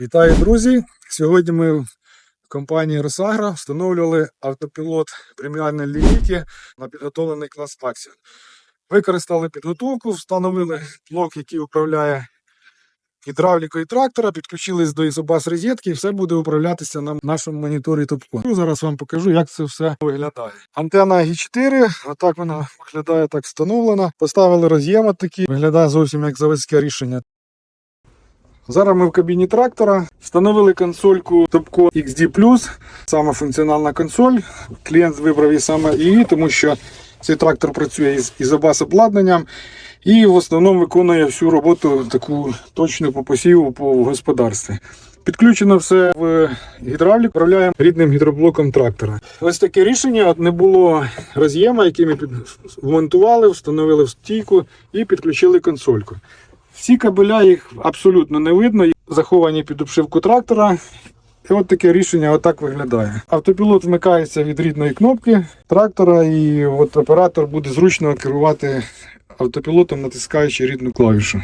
Вітаю, друзі! Сьогодні ми в компанії Росагра встановлювали автопілот преміальної лінійки на підготовлений клас Axion. Використали підготовку, встановили блок, який управляє гідравлікою трактора, підключились до ізобас розетки і все буде управлятися на нашому моніторі Топкон. Зараз вам покажу, як це все виглядає. Антенна Г4, отак вона виглядає, так встановлена. Поставили роз'єм такий, виглядає зовсім як заводське рішення. Зараз ми в кабіні трактора встановили консольку Topco XD+, саме функціональна консоль. Клієнт вибрав її саме її, тому що цей трактор працює із ізобас обладнанням і в основному виконує всю роботу таку точну по посіву по господарстві. Підключено все в гідравлік, управляємо рідним гідроблоком трактора. Ось таке рішення. Не було роз'єма, який ми вмонтували, встановили в стійку і підключили консольку. Всі кабеля їх абсолютно не видно, заховані під обшивку трактора. І от таке рішення отак виглядає. Автопілот вмикається від рідної кнопки трактора, і от оператор буде зручно керувати автопілотом, натискаючи рідну клавішу.